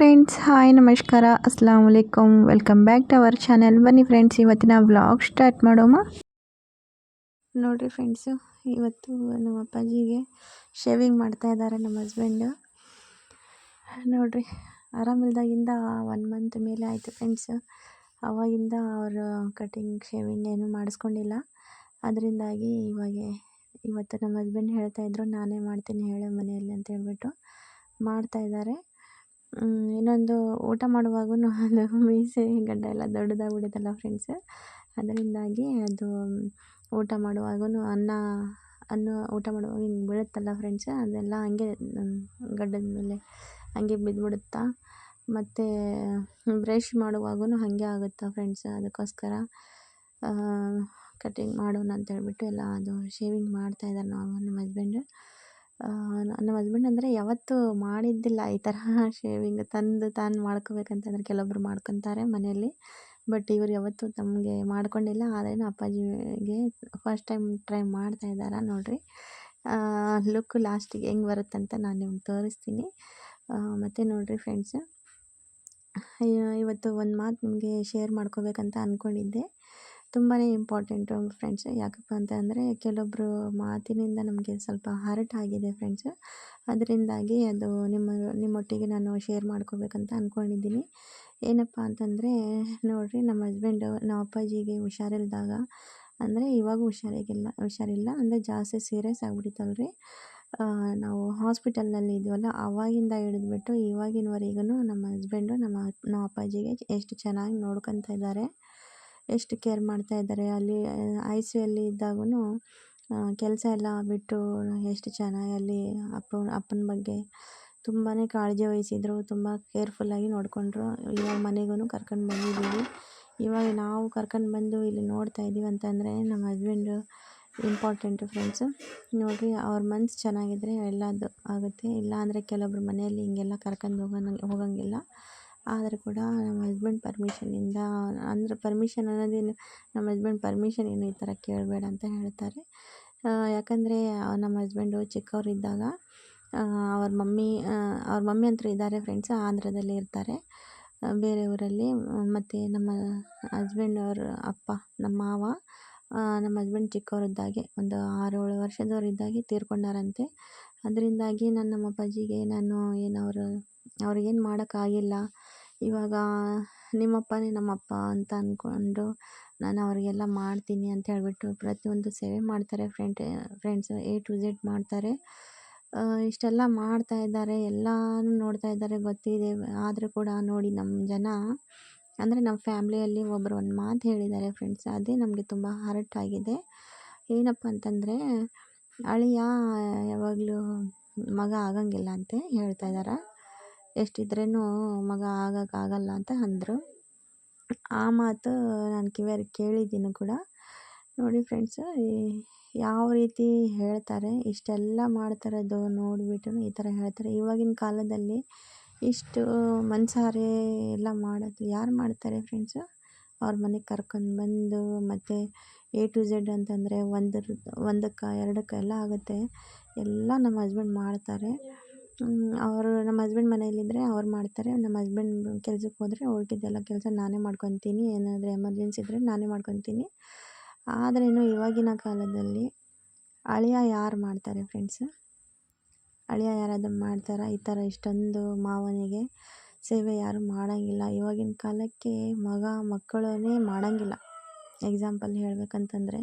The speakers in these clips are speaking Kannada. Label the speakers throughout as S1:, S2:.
S1: ಫ್ರೆಂಡ್ಸ್ ಹಾಯ್ ನಮಸ್ಕಾರ ಅಸ್ಲಾಂ ವಲೈಕಮ್ welcome back to our channel ಬನ್ನಿ ಫ್ರೆಂಡ್ಸ್ ಇವತ್ತಿನ ವ್ಲಾಗ್ ಸ್ಟಾರ್ಟ್ ಮಾಡೋಮ ನೋಡಿರಿ ಫ್ರೆಂಡ್ಸು ಇವತ್ತು ನಮ್ಮ ಅಪ್ಪಾಜಿಗೆ ಶೇವಿಂಗ್ ಮಾಡ್ತಾ ಇದ್ದಾರೆ ನಮ್ಮ ಹಸ್ಬೆಂಡು ನೋಡಿರಿ ಆರಾಮಿಲ್ದಾಗಿಂದ ಒನ್ ಮಂತ್ ಮೇಲೆ ಆಯಿತು ಫ್ರೆಂಡ್ಸು ಅವಾಗಿಂದ ಅವರು ಕಟಿಂಗ್ ಶೇವಿಂಗ್ ಏನು ಮಾಡಿಸ್ಕೊಂಡಿಲ್ಲ. ಅದರಿಂದಾಗಿ ಇವಾಗ ಇವತ್ತು ನಮ್ಮ ಹಸ್ಬೆಂಡ್ ಹೇಳ್ತಾಯಿದ್ರು ನಾನೇ ಮಾಡ್ತೀನಿ, ಹೇಳು ಮನೆಯಲ್ಲಿ ಅಂತ ಹೇಳ್ಬಿಟ್ಟು ಮಾಡ್ತಾಯಿದ್ದಾರೆ ಇನ್ನೊಂದು ಊಟ ಮಾಡುವಾಗೂ ಅದು ಮೀಸೆ ಗಡ್ಡ ಎಲ್ಲ ದೊಡ್ಡದಾಗ್ಬಿಡುತ್ತಲ್ಲ ಫ್ರೆಂಡ್ಸ್ ಅದರಿಂದಾಗಿ ಅದು ಊಟ ಮಾಡುವಾಗೂ ಅನ್ನ ಅನ್ನ ಊಟ ಮಾಡುವಾಗ ಹಿಂಗೆ ಬೀಳುತ್ತಲ್ಲ ಫ್ರೆಂಡ್ಸ್ ಅದೆಲ್ಲ ಹಂಗೆ ಗಡ್ಡದ ಮೇಲೆ ಹಂಗೆ ಬಿದ್ದುಬಿಡುತ್ತಾ ಮತ್ತು ಬ್ರಷ್ ಮಾಡುವಾಗೂ ಹಾಗೆ ಆಗುತ್ತೆ ಫ್ರೆಂಡ್ಸ್ ಅದಕ್ಕೋಸ್ಕರ. ಕಟಿಂಗ್ ಮಾಡೋಣ ಅಂತ ಹೇಳ್ಬಿಟ್ಟು ಎಲ್ಲ ಅದು ಶೇವಿಂಗ್ ಮಾಡ್ತಾಯಿದ್ದಾರೆ ನಾವು, ನಮ್ಮ ಹಸ್ಬೆಂಡು ನಮ್ಮ ಹಸ್ಬೆಂಡ್ ಅಂದರೆ ಯಾವತ್ತೂ ಮಾಡಿದ್ದಿಲ್ಲ ಈ ಥರ ಶೇವಿಂಗ್ ತಂದು ತಾನು ಮಾಡ್ಕೋಬೇಕಂತಂದ್ರೆ ಕೆಲವೊಬ್ಬರು ಮಾಡ್ಕೊತಾರೆ ಮನೆಯಲ್ಲಿ. ಬಟ್ ಇವರು ಯಾವತ್ತೂ ತಮಗೆ ಮಾಡ್ಕೊಂಡಿಲ್ಲ. ಆದ್ರೂ ಅಪ್ಪಾಜಿಗೆ ಫಸ್ಟ್ ಟೈಮ್ ಟ್ರೈ ಮಾಡ್ತಾ ಇದ್ದಾರೆ ನೋಡಿರಿ. ಲುಕ್ ಲಾಸ್ಟಿಗೆ ಹೆಂಗೆ ಬರುತ್ತಂತ ನಾನು ನಿಮ್ಗೆ ತೋರಿಸ್ತೀನಿ. ಮತ್ತು ನೋಡಿರಿ ಫ್ರೆಂಡ್ಸ್ ಇವತ್ತು ಒಂದು ಮಾತು ನಿಮಗೆ ಶೇರ್ ಮಾಡ್ಕೋಬೇಕಂತ ಅಂದ್ಕೊಂಡಿದ್ದೆ ತುಂಬಾ ಇಂಪಾರ್ಟೆಂಟು ಫ್ರೆಂಡ್ಸ್ ಯಾಕಪ್ಪ ಅಂತ ಅಂದರೆ ಕೆಲವೊಬ್ಬರು ಮಾತಿನಿಂದ ನಮಗೆ ಸ್ವಲ್ಪ ಹರ್ಟ್ ಆಗಿದೆ ಫ್ರೆಂಡ್ಸ್ ಅದರಿಂದಾಗಿ ಅದು ನಿಮ್ಮ, ನಿಮ್ಮೊಟ್ಟಿಗೆ ನಾನು ಶೇರ್ ಮಾಡ್ಕೋಬೇಕಂತ ಅಂದ್ಕೊಂಡಿದ್ದೀನಿ ಏನಪ್ಪ ಅಂತಂದರೆ ನೋಡಿರಿ ನಮ್ಮ ಹಸ್ಬೆಂಡು ನಮ್ಮ ಅಪ್ಪಾಜಿಗೆ ಹುಷಾರಿಲ್ದಾಗ ಅಂದರೆ ಇವಾಗ ಹುಷಾರಾಗಿಲ್ಲ, ಹುಷಾರಿಲ್ಲ ಅಂದರೆ ಜಾಸ್ತಿ ಸೀರಿಯಸ್ ಆಗಿಬಿಟ್ಟಿತ್ತಲ್ರಿ. ನಾವು ಹಾಸ್ಪಿಟಲ್ನಲ್ಲಿ ಇದ್ವಲ್ಲ ಆವಾಗಿಂದ ಹಿಡಿದ್ಬಿಟ್ಟು ಇವಾಗಿನವರೆಗೂ ನಮ್ಮ ಹಸ್ಬೆಂಡು ನಮ್ಮ ನಮ್ಮ ಅಪ್ಪಾಜಿಗೆ ಎಷ್ಟು ಚೆನ್ನಾಗಿ ನೋಡ್ಕೊತಾ ಇದ್ದಾರೆ. ಎಷ್ಟು ಕೇರ್ ಮಾಡ್ತಾ ಇದ್ದಾರೆ, ಅಲ್ಲಿ ಐ ಸಿ ಯುಲ್ಲಿ ಇದ್ದಾಗೂ ಕೆಲಸ ಎಲ್ಲ ಬಿಟ್ಟು ಎಷ್ಟು ಚೆನ್ನಾಗಿ ಅಲ್ಲಿ ಅಪ್ಪ, ಅಪ್ಪನ ಬಗ್ಗೆ ತುಂಬಾ ಕಾಳಜಿ ವಹಿಸಿದ್ರು, ತುಂಬ ಕೇರ್ಫುಲ್ಲಾಗಿ ನೋಡಿಕೊಂಡ್ರು. ಇವಾಗ ಮನೆಗೂ ಕರ್ಕೊಂಡು ಬಂದಿದ್ದೀವಿ. ಇವಾಗ ನಾವು ಕರ್ಕೊಂಡು ಬಂದು ಇಲ್ಲಿ ನೋಡ್ತಾ ಇದ್ದೀವಿ ಅಂತಂದರೆ ನಮ್ಮ ಹಸ್ಬೆಂಡು ಇಂಪಾರ್ಟೆಂಟು ಫ್ರೆಂಡ್ಸು. ನೋಡಿರಿ ಅವ್ರ ಮನ್ಸು ಚೆನ್ನಾಗಿದ್ದರೆ ಎಲ್ಲದು ಆಗುತ್ತೆ. ಇಲ್ಲ ಅಂದರೆ ಕೆಲವೊಬ್ರು ಮನೆಯಲ್ಲಿ ಹಿಂಗೆಲ್ಲ ಕರ್ಕೊಂಡು ಹೋಗೋ ಹೋಗೋಂಗಿಲ್ಲ. ಆದರೂ ಕೂಡ ನಮ್ಮ ಹಸ್ಬೆಂಡ್ ಪರ್ಮಿಷನಿಂದ ಅಂದರೆ ಪರ್ಮಿಷನ್ ಅನ್ನೋದೇನು, ನಮ್ಮ ಹಸ್ಬೆಂಡ್ ಪರ್ಮಿಷನ್ ಏನು ಈ ಥರ ಕೇಳಬೇಡ ಅಂತ ಹೇಳ್ತಾರೆ. ಯಾಕಂದರೆ ನಮ್ಮ ಹಸ್ಬೆಂಡು ಚಿಕ್ಕವರಿದ್ದಾಗ ಅವ್ರ ಮಮ್ಮಿ ಅವ್ರ ಮಮ್ಮಿ ಅಂತೂ ಇದ್ದಾರೆ ಫ್ರೆಂಡ್ಸ್ ಆಂಧ್ರದಲ್ಲಿ ಇರ್ತಾರೆ. ಬೇರೆ ಊರಲ್ಲಿ, ಮತ್ತು ನಮ್ಮ ಹಸ್ಬೆಂಡ್ ಅವ್ರ ಅಪ್ಪ, ನಮ್ಮ ಮಾವ ನಮ್ಮ ಹಸ್ಬೆಂಡ್ ಚಿಕ್ಕವರಿದ್ದಾಗೆ, ಒಂದು ಆರೇಳು ವರ್ಷದವರಿದ್ದಾಗೆ ತೀರ್ಕೊಂಡಾರಂತೆ. ಅದರಿಂದಾಗಿ ನಾನು ನಮ್ಮ ಅಪ್ಪಾಜಿಗೆ ನಾನು ಏನು ಅವರು ಅವ್ರಿಗೇನು ಮಾಡೋಕ್ಕಾಗಿಲ್ಲ ಇವಾಗ ನಿಮ್ಮಪ್ಪನೇ ನಮ್ಮಪ್ಪ ಅಂತ ಅಂದ್ಕೊಂಡು ನಾನು ಅವರಿಗೆಲ್ಲ ಮಾಡ್ತೀನಿ ಅಂತ ಹೇಳಿಬಿಟ್ಟು ಪ್ರತಿಯೊಂದು ಸೇವೆ ಮಾಡ್ತಾರೆ friend, friends A to Z ಮಾಡ್ತಾರೆ. ಇಷ್ಟೆಲ್ಲ ಮಾಡ್ತಾ ಇದ್ದಾರೆ. ಎಲ್ಲನೂ ನೋಡ್ತಾ ಇದ್ದಾರೆ. ಗೊತ್ತಿದೆ. ಆದರೂ ಕೂಡ ನೋಡಿ ನಮ್ಮ ಜನ. ಅಂದರೆ ನಮ್ಮ ಫ್ಯಾಮ್ಲಿಯಲ್ಲಿ ಒಬ್ಬರು ಒಂದು ಮಾತು ಹೇಳಿದ್ದಾರೆ ಫ್ರೆಂಡ್ಸ್. ಅದೇ ನಮಗೆ ತುಂಬ ಹರ್ಟ್ ಆಗಿದೆ. ಏನಪ್ಪ ಅಂತಂದರೆ ಅಳಿಯ ಯಾವಾಗಲೂ ಮಗ ಆಗಂಗಿಲ್ಲ ಅಂತ ಹೇಳ್ತಾ ಇದ್ದಾರೆ ಎಷ್ಟಿದ್ರೂ ಮಗ ಆಗೋಕ್ಕಾಗಲ್ಲ ಅಂತ ಅಂದರು. ಆ ಮಾತು ನಾನು ಕಿವಿಯಾರಿಗೆ ಕೇಳಿದ್ದೀನಿ ಕೂಡ. ನೋಡಿ ಫ್ರೆಂಡ್ಸ್ ಯಾವ ರೀತಿ ಹೇಳ್ತಾರೆ, ಇಷ್ಟೆಲ್ಲ ಮಾಡ್ತಾರದು ನೋಡಿಬಿಟ್ಟು ಈ ಥರ ಹೇಳ್ತಾರೆ. ಇವಾಗಿನ ಕಾಲದಲ್ಲಿ ಇಷ್ಟು ಮನ್ಸಾರೆ ಎಲ್ಲ ಮಾಡೋದು ಯಾರು ಮಾಡ್ತಾರೆ ಫ್ರೆಂಡ್ಸು ಅವ್ರ ಮನೆಗೆ ಕರ್ಕೊಂಡು ಬಂದು ಮತ್ತು ಎ ಟು ಝೆಡ್ ಅಂತಂದರೆ ಒಂದರ, ಒಂದಕ್ಕೆ, ಎರಡಕ್ಕೆ ಎಲ್ಲ ಆಗುತ್ತೆ. ಎಲ್ಲ ನಮ್ಮ ಹಸ್ಬೆಂಡ್ ಮಾಡ್ತಾರೆ. ಅವರು ನಮ್ಮ ಹಸ್ಬೆಂಡ್ ಮನೆಯಲ್ಲಿದ್ದರೆ ಅವ್ರು ಮಾಡ್ತಾರೆ. ನಮ್ಮ ಹಸ್ಬೆಂಡ್ ಕೆಲ್ಸಕ್ಕೆ ಹೋದರೆ ಉಳ್ದಿದ್ದೆಲ್ಲ ಕೆಲಸ ನಾನೇ ಮಾಡ್ಕೊತೀನಿ. ಏನಾದರೂ ಎಮರ್ಜೆನ್ಸಿ ಇದ್ದರೆ ನಾನೇ ಮಾಡ್ಕೊತೀನಿ. ಆದ್ರೇನು ಇವಾಗಿನ ಕಾಲದಲ್ಲಿ ಅಳಿಯ ಯಾರು ಮಾಡ್ತಾರೆ ಫ್ರೆಂಡ್ಸ್ ಅಳಿಯ ಯಾರಾದರೂ ಮಾಡ್ತಾರಾ? ಈ ಥರ ಇಷ್ಟೊಂದು ಮಾವನಿಗೆ ಸೇವೆ ಯಾರು ಮಾಡೋಂಗಿಲ್ಲ. ಇವಾಗಿನ ಕಾಲಕ್ಕೆ ಮಗ ಮಕ್ಕಳೇ ಮಾಡೋಂಗಿಲ್ಲ. ಎಕ್ಸಾಂಪಲ್ ಹೇಳ್ಬೇಕಂತಂದರೆ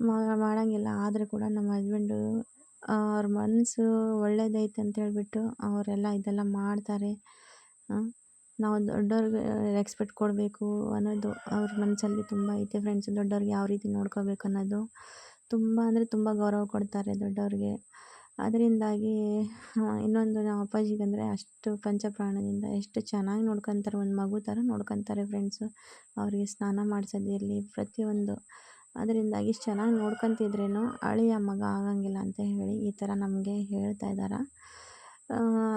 S1: ಮಗ ಮಾಡೋಂಗಿಲ್ಲ. ಆದರೂ ಕೂಡ ನಮ್ಮ ಹಸ್ಬೆಂಡು ಅವ್ರ ಮನಸ್ಸು ಒಳ್ಳೇದೈತೆ ಅಂತ ಹೇಳ್ಬಿಟ್ಟು ಅವರೆಲ್ಲ ಇದೆಲ್ಲ ಮಾಡ್ತಾರೆ. ನಾವು ದೊಡ್ಡವ್ರಿಗೆ ರೆಸ್ಪೆಕ್ಟ್ ಕೊಡಬೇಕು ಅನ್ನೋದು ಅವ್ರ ಮನಸ್ಸಲ್ಲಿ ತುಂಬ ಐತೆ ಫ್ರೆಂಡ್ಸ್ ದೊಡ್ಡವ್ರಿಗೆ ಯಾವ ರೀತಿ ನೋಡ್ಕೋಬೇಕು ಅನ್ನೋದು ತುಂಬ ಅಂದರೆ ತುಂಬ ಗೌರವ ಕೊಡ್ತಾರೆ ದೊಡ್ಡವ್ರಿಗೆ. ಅದರಿಂದಾಗಿ ಇನ್ನೊಂದು ನಮ್ಮ ಅಪ್ಪಾಜಿಗಂದರೆ ಅಷ್ಟು ಪಂಚಪ್ರಾಣದಿಂದ ಎಷ್ಟು ಚೆನ್ನಾಗಿ ನೋಡ್ಕೊತಾರೆ, ಒಂದು ಮಗು ಥರ ನೋಡ್ಕೊತಾರೆ ಫ್ರೆಂಡ್ಸು ಅವರಿಗೆ ಸ್ನಾನ ಮಾಡಿಸೋದಿರ್ಲಿ, ಪ್ರತಿಯೊಂದು. ಅದರಿಂದಾಗಿ ಚೆನ್ನಾಗಿ ನೋಡ್ಕೊಂತಿದ್ರೇನು ಅಳಿಯ ಮಗ ಆಗಂಗಿಲ್ಲ ಅಂತ ಹೇಳಿ ಈ ಥರ ನಮಗೆ ಹೇಳ್ತಾ ಇದ್ದಾರೆ.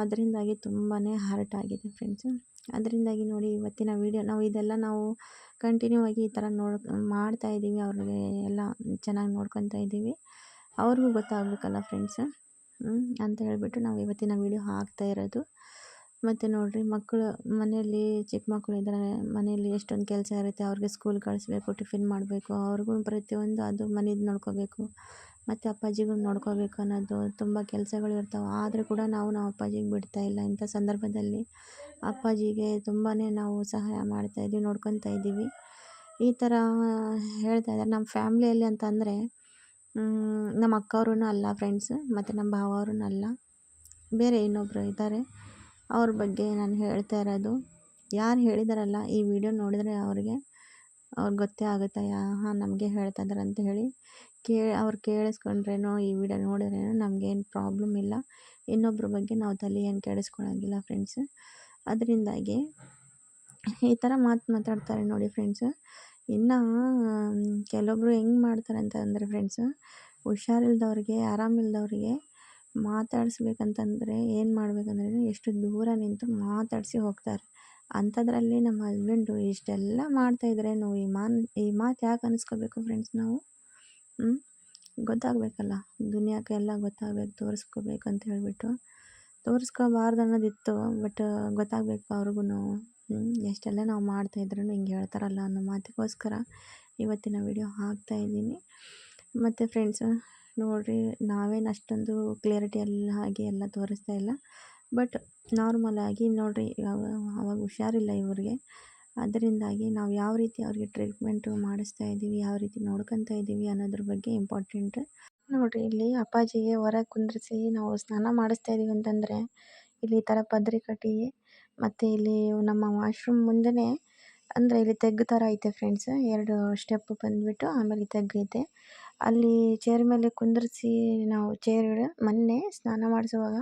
S1: ಅದರಿಂದಾಗಿ ತುಂಬಾ ಹರ್ಟ್ ಆಗಿದೆ ಫ್ರೆಂಡ್ಸು. ಅದರಿಂದಾಗಿ ನೋಡಿ ಇವತ್ತಿನ ವೀಡಿಯೋ ನಾವು ಇದೆಲ್ಲ ನಾವು ಕಂಟಿನ್ಯೂ ಆಗಿ ಈ ಥರ ನೋಡ್, ಮಾಡ್ತಾ ಇದ್ದೀವಿ, ಅವ್ರಿಗೆ ಎಲ್ಲ ಚೆನ್ನಾಗಿ ನೋಡ್ಕೊತಾ ಇದ್ದೀವಿ. ಅವ್ರಿಗೂ ಗೊತ್ತಾಗಬೇಕಲ್ಲ ಫ್ರೆಂಡ್ಸ್. ಅಂತ ಹೇಳಿಬಿಟ್ಟು ನಾವು ಇವತ್ತಿನ ವೀಡಿಯೋ ಹಾಕ್ತಾ ಇರೋದು. ಮತ್ತು ನೋಡಿರಿ ಮಕ್ಕಳು ಮನೆಯಲ್ಲಿ ಚಿಕ್ಕ ಮಕ್ಕಳು ಇದ್ದಾರೆ, ಮನೆಯಲ್ಲಿ ಎಷ್ಟೊಂದು ಕೆಲಸ ಇರುತ್ತೆ, ಅವ್ರಿಗೆ ಸ್ಕೂಲ್ ಕಳಿಸ್ಬೇಕು ಟಿಫಿನ್ ಮಾಡಬೇಕು, ಅವ್ರಿಗೂ ಪ್ರತಿಯೊಂದು ಅದು ಮನೇದು ನೋಡ್ಕೋಬೇಕು, ಮತ್ತು ಅಪ್ಪಾಜಿಗೂ ನೋಡ್ಕೋಬೇಕು ಅನ್ನೋದು ತುಂಬ ಕೆಲಸಗಳು ಇರ್ತಾವೆ. ಆದರೂ ಕೂಡ ನಾವು ನಮ್ಮ ಅಪ್ಪಾಜಿಗೆ ಬಿಡ್ತಾಯಿಲ್ಲ ಇಂಥ ಸಂದರ್ಭದಲ್ಲಿ ಅಪ್ಪಾಜಿಗೆ ತುಂಬಾ ನಾವು ಸಹಾಯ ಮಾಡ್ತಾ ಇದ್ದೀವಿ ನೋಡ್ಕೊತಾ ಇದ್ದೀವಿ. ಈ ಥರ ಹೇಳ್ತಾ ಇದ್ದಾರೆ. ನಮ್ಮ ಫ್ಯಾಮ್ಲಿಯಲ್ಲಿ ಅಂತಂದರೆ ನಮ್ಮ ಅಕ್ಕವ್ರೂ ಅಲ್ಲ ಫ್ರೆಂಡ್ಸ್ ಮತ್ತು ನಮ್ಮ ಭಾವವ್ರೂ ಅಲ್ಲ. ಬೇರೆ ಇನ್ನೊಬ್ಬರು ಇದ್ದಾರೆ. ಅವ್ರ ಬಗ್ಗೆ ನಾನು ಹೇಳ್ತಾ ಇರೋದು. ಯಾರು ಹೇಳಿದಾರಲ್ಲ, ಈ ವಿಡಿಯೋ ನೋಡಿದರೆ ಅವ್ರಿಗೆ ಅವ್ರಿಗೆ ಗೊತ್ತೇ ಆಗುತ್ತೆ, ಯಾ, ಹಾಂ, ನಮಗೆ ಹೇಳ್ತಾ ಇದ್ದಾರೆ ಅಂತ ಹೇಳಿ. ಕೇ, ಅವ್ರು ಕೇಳಿಸ್ಕೊಂಡ್ರೇನೋ, ಈ ವಿಡಿಯೋ ನೋಡಿದ್ರೇನೋ ನಮಗೇನು ಪ್ರಾಬ್ಲಮ್ ಇಲ್ಲ. ಇನ್ನೊಬ್ರ ಬಗ್ಗೆ ನಾವು ತಲೆ ಏನು ಕೇಳಿಸ್ಕೊಳ್ಳೋಂಗಿಲ್ಲ ಫ್ರೆಂಡ್ಸ್. ಅದರಿಂದಾಗಿ, ಈ ಥರ ಮಾತು ಮಾತಾಡ್ತಾರೆ ನೋಡಿ ಫ್ರೆಂಡ್ಸ್. ಇನ್ನು ಕೆಲವೊಬ್ಬರು ಹೆಂಗೆ ಮಾಡ್ತಾರೆ ಅಂತಂದರೆ ಫ್ರೆಂಡ್ಸ್, ಹುಷಾರಿಲ್ದವ್ರಿಗೆ, ಆರಾಮಿಲ್ದವ್ರಿಗೆ ಮಾತಾಡಿಸ್ಬೇಕಂತಂದರೆ ಏನು ಮಾಡಬೇಕಂದ್ರೆ ಎಷ್ಟು ದೂರ ನಿಂತು ಮಾತಾಡಿಸಿ ಹೋಗ್ತಾರೆ. ಅಂಥದ್ರಲ್ಲಿ ನಮ್ಮ ಹಸ್ಬೆಂಡು ಇಷ್ಟೆಲ್ಲ ಮಾಡ್ತಾಯಿದ್ರೇನು ಈ ಮಾನ್, ಈ ಮಾತು ಯಾಕೆ ಅನಿಸ್ಕೋಬೇಕು ಫ್ರೆಂಡ್ಸ್ ನಾವು? ಗೊತ್ತಾಗಬೇಕಲ್ಲ. ಎಲ್ಲ ಗೊತ್ತಾಗ್ಬೇಕು, ತೋರಿಸ್ಕೋಬೇಕು ಅಂತ ಹೇಳಿಬಿಟ್ಟು. ತೋರಿಸ್ಕೋಬಾರ್ದು ಅನ್ನೋದಿತ್ತು ಬಟ್ ಗೊತ್ತಾಗಬೇಕು ಅವ್ರಿಗೂ ಎಷ್ಟೆಲ್ಲ ನಾವು ಮಾಡ್ತಾಯಿದ್ರು ಹಿಂಗೆ ಹೇಳ್ತಾರಲ್ಲ ಅನ್ನೋ ಮಾತಿಗೋಸ್ಕರ ಇವತ್ತಿನ ವಿಡಿಯೋ ಹಾಕ್ತಾಯಿದ್ದೀನಿ ಮತ್ತು ಫ್ರೆಂಡ್ಸ್ ನೋಡಿರಿ ನಾವೇನು ಅಷ್ಟೊಂದು ಕ್ಲಿಯರಿಟಿ ಎಲ್ಲ ಹಾಗೆ ಎಲ್ಲ ತೋರಿಸ್ತಾ ಇಲ್ಲ. ಬಟ್ ನಾರ್ಮಲಾಗಿ ನೋಡಿರಿ ಅವಾಗ ಹುಷಾರಿಲ್ಲ ಇವ್ರಿಗೆ. ಅದರಿಂದಾಗಿ ನಾವು ಯಾವ ರೀತಿ ಅವ್ರಿಗೆ ಟ್ರೀಟ್ಮೆಂಟು ಮಾಡಿಸ್ತಾ ಇದ್ದೀವಿ ಯಾವ ರೀತಿ ನೋಡ್ಕೊತಾ ಇದ್ದೀವಿ ಅನ್ನೋದ್ರ ಬಗ್ಗೆ ಇಂಪಾರ್ಟೆಂಟ್ ನೋಡಿರಿ ಇಲ್ಲಿ ಅಪ್ಪಾಜಿಗೆ ಹೊರಗೆ ಕುಂದ್ರಿಸಿ ನಾವು ಸ್ನಾನ ಮಾಡಿಸ್ತಾ ಇದ್ದೀವಿ ಅಂತಂದರೆ, ಇಲ್ಲಿ ಈ ಥರ ಪದ್ರಿ ಕಟ್ಟಿ ಮತ್ತು ಇಲ್ಲಿ ನಮ್ಮ ವಾಶ್ರೂಮ್ ಮುಂದೆನೇ ಅಂದರೆ ಇಲ್ಲಿ ತೆಗ್ಗು ಥರ ಐತೆ ಫ್ರೆಂಡ್ಸ್ ಎರಡು ಸ್ಟೆಪ್ ಬಂದುಬಿಟ್ಟು ಆಮೇಲೆ ತೆಗ್ಗೈತೆ. ಅಲ್ಲಿ ಚೇರ್ ಮೇಲೆ ಕುಂದ್ರಿಸಿ ನಾವು ಚೇರ್ ಮೊನ್ನೆ ಸ್ನಾನ ಮಾಡಿಸುವಾಗ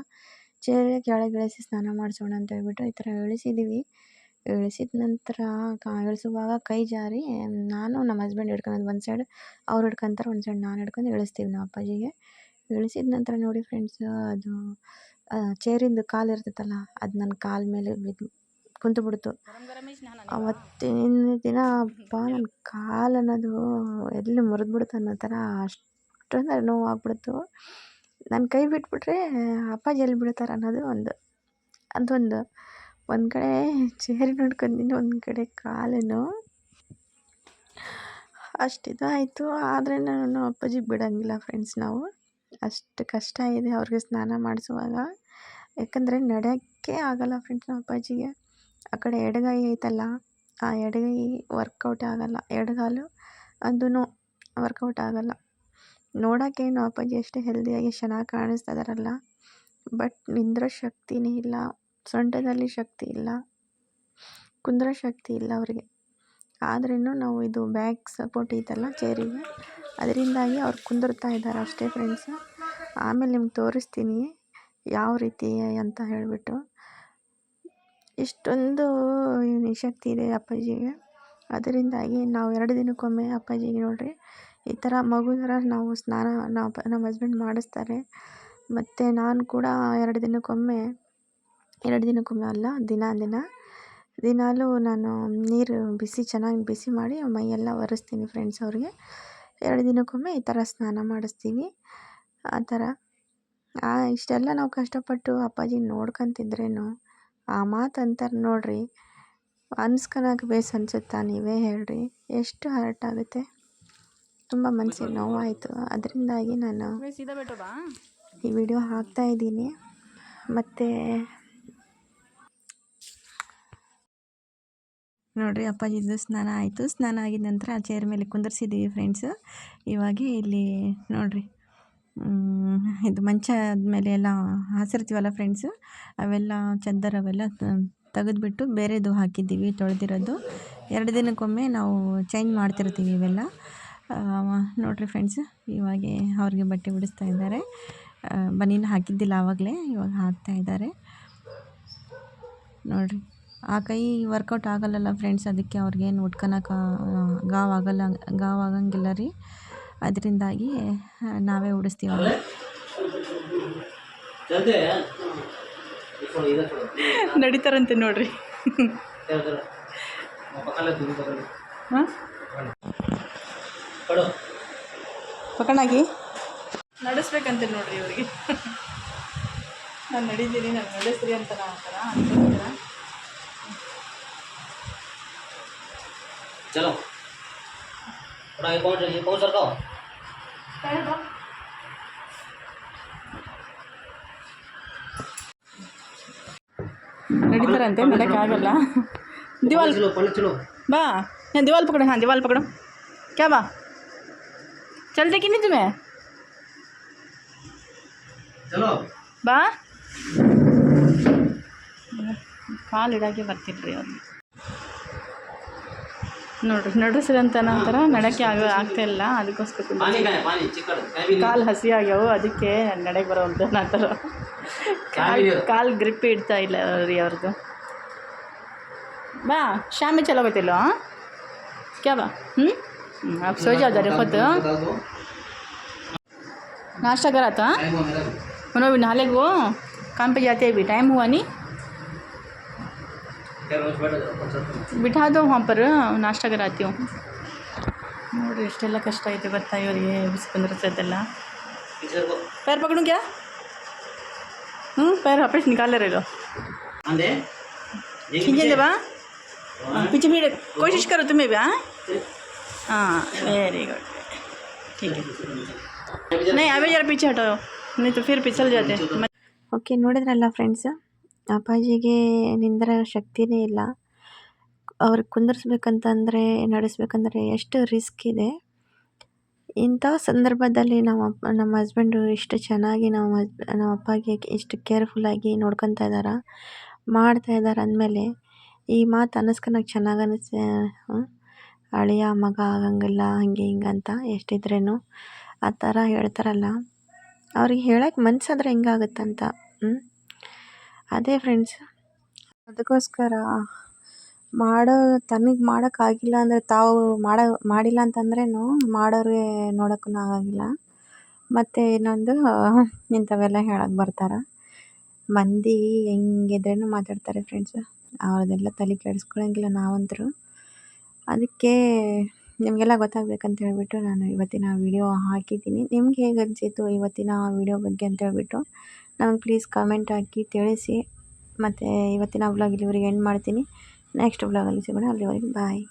S1: ಚೇರ್ ಕೆಳಗೆ ಇಳಿಸಿ ಸ್ನಾನ ಮಾಡಿಸೋಣ ಅಂತ ಹೇಳ್ಬಿಟ್ಟು ಈ ಥರ ಇಳಿಸಿದ್ದೀವಿ ಇಳಿಸಿದ ನಂತರ ಕಾ ಇಳಿಸುವಾಗ ಕೈ ಜಾರಿ, ನಾನು ನಮ್ಮ ಹಸ್ಬೆಂಡ್ ಹಿಡ್ಕೊಳೋದು ಒಂದು ಸೈಡ್ ಅವ್ರು ಹಿಡ್ಕೊಂತಾರೆ, ಒಂದು ಸೈಡ್ ನಾನು ಹಿಡ್ಕೊಂಡು ಇಳಿಸ್ತೀವಿ ನಮ್ಮ ಅಪ್ಪಾಜಿಗೆ. ಇಳಿಸಿದ ನಂತರ ನೋಡಿ ಫ್ರೆಂಡ್ಸ್ ಅದು ಚೇರಿಂದು ಕಾಲು ಇರ್ತೈತಲ್ಲ, ಅದು ನನ್ನ ಕಾಲ ಮೇಲೆ ಬಿದ್ದು ಕುಂತುಬಿಡ್ತು ಅವತ್ತಿನ ದಿನ ಅಪ್ಪ ನನ್ನ ಕಾಲು ಅನ್ನೋದು ಎಲ್ಲಿ ಮುರಿದ್ಬಿಡ್ತು ಅನ್ನೋ ಥರ ಅಷ್ಟೊಂದು ನೋವು ಆಗ್ಬಿಡ್ತು ನನ್ನ ಕೈ ಬಿಟ್ಬಿಟ್ರೆ ಅಪ್ಪಾಜಿ ಎಲ್ಲಿ ಬಿಡ್ತಾರೆ ಅನ್ನೋದು ಒಂದು, ಅದೊಂದು. ಒಂದು ಕಡೆ ಚೇರ್ ನೋಡ್ಕೊಂಡಿನಿ ಒಂದು ಕಡೆ ಕಾಲನ್ನು ಅಷ್ಟಿದು ಆಯಿತು. ಆದರೆ ನಾನು ಅಪ್ಪಾಜಿಗೆ ಬಿಡೋಂಗಿಲ್ಲ ಫ್ರೆಂಡ್ಸ್ ನಾವು. ಅಷ್ಟು ಕಷ್ಟ ಇದೆ ಅವ್ರಿಗೆ ಸ್ನಾನ ಮಾಡಿಸುವಾಗ. ಯಾಕಂದರೆ ನಡೆಯೋಕ್ಕೆ ಆಗೋಲ್ಲ ಫ್ರೆಂಡ್ಸ್ ನಮ್ಮ ಅಪ್ಪಾಜಿಗೆ. ಆ ಕಡೆ ಎಡಗೈ ಐತಲ್ಲ, ಆ ಎಡಗೈ ವರ್ಕೌಟ್ ಆಗೋಲ್ಲ. ಎಡಗಾಲು ಅದೂ ವರ್ಕೌಟ್ ಆಗೋಲ್ಲ. ನೋಡೋಕ್ಕೇನು ಅಪ್ಪಾಜಿ ಅಷ್ಟೇ ಹೆಲ್ದಿಯಾಗಿ ಚೆನ್ನಾಗಿ ಕಾಣಿಸ್ತಾ ಇದ್ದಾರಲ್ಲ ಬಟ್ ನಿಂದ್ರೋ ಶಕ್ತಿನೇ ಇಲ್ಲ. ಸೊಂಟದಲ್ಲಿ ಶಕ್ತಿ ಇಲ್ಲ. ಕುಂದ್ರೋ ಶಕ್ತಿ ಇಲ್ಲ ಅವರಿಗೆ. ಆದ್ರೂ ನಾವು ಇದು ಬ್ಯಾಕ್ ಸಪೋರ್ಟ್ ಐತಲ್ಲ ಚೇರಿಗೆ ಅದರಿಂದಾಗಿ ಅವ್ರು ಕುಂದಿರ್ತಾ ಇದ್ದಾರೆ ಅಷ್ಟೇ ಫ್ರೆಂಡ್ಸ್ ಆಮೇಲೆ ನಿಮ್ಗೆ ತೋರಿಸ್ತೀನಿ ಯಾವ ರೀತಿ ಅಂತ ಹೇಳಿಬಿಟ್ಟು. ಇಷ್ಟೊಂದು ನಿಶಕ್ತಿ ಇದೆ ಅಪ್ಪಾಜಿಗೆ. ಅದರಿಂದಾಗಿ ನಾವು ಎರಡು ದಿನಕ್ಕೊಮ್ಮೆ ಅಪ್ಪಾಜಿಗೆ ನೋಡಿರಿ, ಈ ಥರ ಮಗು ಥರ ನಾವು ಸ್ನಾನ ನಾವು ನಮ್ಮ ಹಸ್ಬೆಂಡ್ ಮಾಡಿಸ್ತಾರೆ. ಮತ್ತು ನಾನು ಕೂಡ ಎರಡು ದಿನಕ್ಕೊಮ್ಮೆ ಎರಡು ದಿನಕ್ಕೊಮ್ಮೆ ಅಲ್ಲ, ದಿನ ದಿನ, ದಿನಾಲೂ ನಾನು ನೀರು ಬಿಸಿ, ಚೆನ್ನಾಗಿ ಬಿಸಿ ಮಾಡಿ ಮೈಯೆಲ್ಲ ಒರೆಸ್ತೀನಿ ಫ್ರೆಂಡ್ಸ್ ಅವ್ರಿಗೆ. ಎರಡು ದಿನಕ್ಕೊಮ್ಮೆ ಈ ಥರ ಸ್ನಾನ ಮಾಡಿಸ್ತೀವಿ. ಆ ಥರ ಇಷ್ಟೆಲ್ಲ ನಾವು ಕಷ್ಟಪಟ್ಟು ಅಪ್ಪಾಜಿ ನೋಡ್ಕೊಂತಿದ್ರೇನು ಆ ಮಾತು ಅಂತಾರೆ ನೋಡಿರಿ. ಅನ್ಸ್ಕೊಳಕ್ಕೆ ಬೇಸ್ ಅನಿಸುತ್ತಾ ನೀವೇ ಹೇಳ್ರಿ. ಎಷ್ಟು ಹರ್ಟ್ ಆಗುತ್ತೆ. ತುಂಬ ಮನಸ್ಸಿಗೆ ನೋವಾಯಿತು. ಅದರಿಂದಾಗಿ ನಾನು ಈ ವಿಡಿಯೋ ಹಾಕ್ತಾ ಇದ್ದೀನಿ. ಮತ್ತು ನೋಡಿರಿ ಅಪ್ಪಾಜಿದ್ದು ಸ್ನಾನ ಆಯಿತು. ಸ್ನಾನ ಆಗಿದ ನಂತರ ಆ ಚೇರ್ ಮೇಲೆ ಕುಂದರ್ಸಿದ್ದೀವಿ ಫ್ರೆಂಡ್ಸು ಇವಾಗ ಇಲ್ಲಿ ನೋಡಿರಿ. ಇದು ಮಂಚ ಆದಮೇಲೆ ಎಲ್ಲ ಹಾಸಿರ್ತೀವಲ್ಲ ಫ್ರೆಂಡ್ಸು ಅವೆಲ್ಲ ಚದ್ದರ ಅವೆಲ್ಲ ತೆಗೆದ್ಬಿಟ್ಟು ಬೇರೆದು ಹಾಕಿದ್ದೀವಿ ತೊಳೆದಿರೋದು. ಎರಡು ದಿನಕ್ಕೊಮ್ಮೆ ನಾವು ಚೇಂಜ್ ಮಾಡ್ತಿರ್ತೀವಿ ಇವೆಲ್ಲ. ನೋಡಿರಿ ಫ್ರೆಂಡ್ಸ್ ಇವಾಗೆ ಅವ್ರಿಗೆ ಬಟ್ಟೆ ಬಿಡಿಸ್ತಾ ಇದ್ದಾರೆ. ಬನೀನು ಹಾಕಿದ್ದಿಲ್ಲ ಆವಾಗಲೇ, ಇವಾಗ ಹಾಕ್ತಾ ಇದ್ದಾರೆ. ನೋಡಿರಿ, ಆ ಕೈ ವರ್ಕೌಟ್ ಆಗಲ್ಲಲ್ಲ ಫ್ರೆಂಡ್ಸ್ ಅದಕ್ಕೆ ಅವ್ರಿಗೇನು ಉಟ್ಕೊಳಕ್ಕೆ ಗಾವ್ ಆಗಲ್ಲ, ಗಾವ್ ಆಗಂಗಿಲ್ಲ ರೀ. ಅದರಿಂದಾಗಿ ನಾವೇ ಉಡಿಸ್ತೀವಿ ಅವ್ರಿಗೆ
S2: ನಡೀತಾರಂತೆ ನೋಡ್ರಿ ಹಾಂ ಪಕಣಾಗಿ ನಡೆಸ್ಬೇಕಂತೆ ನೋಡ್ರಿ ಇವ್ರಿಗೆ ನಾನು ನಡೀತೀನಿ ನಾನು ನಡೆಸ್ರಿ ಅಂತ ಅಂತಾರ
S3: चलो थोड़ा ये पहुंच ये पहुंच सरकाओ
S2: ನಡೀತಾರಂತೆ ನಡೆಯೋಕ್ಕೆ ಆಗಲ್ಲ ದಿವಾಲ್
S3: चलो पहले चलो
S2: बा यहाँ दीवार पकड़ो हाँ दीवार पकड़ो क्या बा चलते कि नहीं तुम्हें
S3: चलो
S2: ಬಾ ಕಾಲು ಇಡೋಕ್ಕೆ ಬರ್ತಿಲ್ರಿ ಅವ್ರಿಗೆ ನೋಡ್ರಿ ನಡ್ರಿಸ್ರಿ ಅಂತ ನಂತರ ನಡಕ್ಕೆ ಆಗ ಆಗ್ತಾ ಇಲ್ಲ ಅದಕ್ಕೋಸ್ಕರ ಕುಂತ
S3: पानी का है पानी चिकन कहीं भी नहीं
S2: ಕಾಲು ಹಸಿ ಆಗ್ಯಾವು ಅದಕ್ಕೆ ನಡೆಗೆ ಬರೋಲ್ದು ನಂತರ
S3: ಕಾಲು
S2: ಕಾಲು ಗ್ರಿಪ್ ಇಡ್ತಾ ಇಲ್ಲ ರೀ ಅವ್ರದ್ದು ಬಾ ಶಾಮಿ ಚಲೋ ಗೊತ್ತಿಲ್ಲ ಕ್ಯಾ ಬಾ ಹ್ಞೂ ಹ್ಞೂ अब सो जाओ जरा खुद
S3: बता दो
S2: नाश्ता करा था
S3: टाइम हुआ मेरा भी।
S2: उन्होंने भी नहा ले वो काम पे जाते भी टाइम हुआ नहीं
S3: ಕರುಣಿಸಬೇಡ
S2: ಮಿಠಾಯಿ ತೋ ಹೋಂ ಪರ नाश्ತಾ कराती ನೋಡಿ ಇಷ್ಟೆಲ್ಲ ಕಷ್ಟ ಐತೆ ಬತ್ತಾಯೋ ಬಿಿಸ್ಪಂದರತೆಲ್ಲ
S3: ಇದೇಗೊ ಪೇರ್
S2: پکڑೋ
S3: ಕ್ಯಾ?
S2: ಹು ಪೇರ ಆಫ್ರೆಸ್ निकाಲೇ ರೇಗ ಆಂದೆ ಇಂಜಿಲ್ಲವಾ ಪಿಚ್ಚು ಮಿರೆ ಕೋಶಿಸ್ ಕರು ತುಮೇ ಬಾ ಹಾ ವೆರಿ ಗುಡ್. ನೀ ಅವೆ ಜರ ಪಿಚ್ಚೆ ಹಟೋಯಾ ನೀ ತ ಫಿರ್ ಪಿಸಲ್ ಜಾತೆ.
S1: Okay ನೋಡಿರಲ್ಲ friends? ಅಪ್ಪಾಜಿಗೆ ನಿಂದ್ರೋ ಶಕ್ತಿನೇ ಇಲ್ಲ. ಅವ್ರಿಗೆ ಕುಂದರ್ಸ್ಬೇಕಂತಂದರೆ, ನಡೆಸ್ಬೇಕಂದ್ರೆ ಎಷ್ಟು ರಿಸ್ಕ್ ಇದೆ. ಇಂಥ ಸಂದರ್ಭದಲ್ಲಿ ನಮ್ಮ ಅಪ್ಪ, ನಮ್ಮ ಹಸ್ಬೆಂಡು ಇಷ್ಟು ಚೆನ್ನಾಗಿ ನಮ್ಮ ನಮ್ಮ ಅಪ್ಪಗೆ ಇಷ್ಟು ಕೇರ್ಫುಲ್ಲಾಗಿ ನೋಡ್ಕೊತಾ ಇದ್ದಾರೆ? ಮಾಡ್ತಾ ಇದ್ದಾರೆ ಅಂದಮೇಲೆ ಈ ಮಾತು ಅನಸ್ಕೊಳಕ್ಕೆ ಚೆನ್ನಾಗಿ ಅನಿಸ್ ಅಳಿಯ ಮಗ ಆಗಂಗಿಲ್ಲ, ಹಂಗೆ ಹಿಂಗೆ ಅಂತ ಎಷ್ಟಿದ್ರೇನು ಆ ಥರ ಹೇಳ್ತಾರಲ್ಲ. ಅವ್ರಿಗೆ ಹೇಳಕ್ಕೆ ಮನಸ್ಸಾದ್ರೆ ಹೆಂಗಾಗುತ್ತಂತ ಹ್ಞೂ ಅದೇ ಫ್ರೆಂಡ್ಸ್ ಅದಕ್ಕೋಸ್ಕರ ಮಾಡೋ ತನಗೆ ಮಾಡೋಕ್ಕಾಗಿಲ್ಲ ಅಂದರೆ ತಾವು ಮಾಡೋ, ಮಾಡಿಲ್ಲ ಅಂತಂದ್ರೇನು ಮಾಡೋರಿಗೆ ನೋಡೋಕ್ಕೂ ಆಗಂಗಿಲ್ಲ. ಮತ್ತು ಇನ್ನೊಂದು, ಇಂಥವೆಲ್ಲ ಹೇಳಕ್ಕೆ ಬರ್ತಾರೆ. ಮಂದಿ ಹೆಂಗಿದ್ರೇನು ಮಾತಾಡ್ತಾರೆ ಫ್ರೆಂಡ್ಸ್ ಅವ್ರದ್ದೆಲ್ಲ ತಲೆ ಕೆಡಿಸ್ಕೊಳಂಗಿಲ್ಲ ನಾವಂತರೂ. ಅದಕ್ಕೆ ನಿಮಗೆಲ್ಲ ಗೊತ್ತಾಗಬೇಕಂತ ಹೇಳಿಬಿಟ್ಟು ನಾನು ಇವತ್ತಿನ ವಿಡಿಯೋ ಹಾಕಿದ್ದೀನಿ. ನಿಮ್ಗೆ ಹೇಗೆ ಅನಿಸಿತು ಇವತ್ತಿನ ವಿಡಿಯೋ ಬಗ್ಗೆ ಅಂತ ಹೇಳ್ಬಿಟ್ಟು ನಮಗೆ ಪ್ಲೀಸ್ ಕಮೆಂಟ್ ಹಾಕಿ ತಿಳಿಸಿ. ಮತ್ತು ಇವತ್ತಿನ ವ್ಲಾಗ್ ಇಲ್ಲಿವರೆಗೆ ಎಂಡ್ ಮಾಡ್ತೀನಿ. ನೆಕ್ಸ್ಟ್ ವ್ಲಾಗಲ್ಲಿ ಸಿಗೋಣ. ಅಲ್ಲಿವರೆಗೆ ಬಾಯ್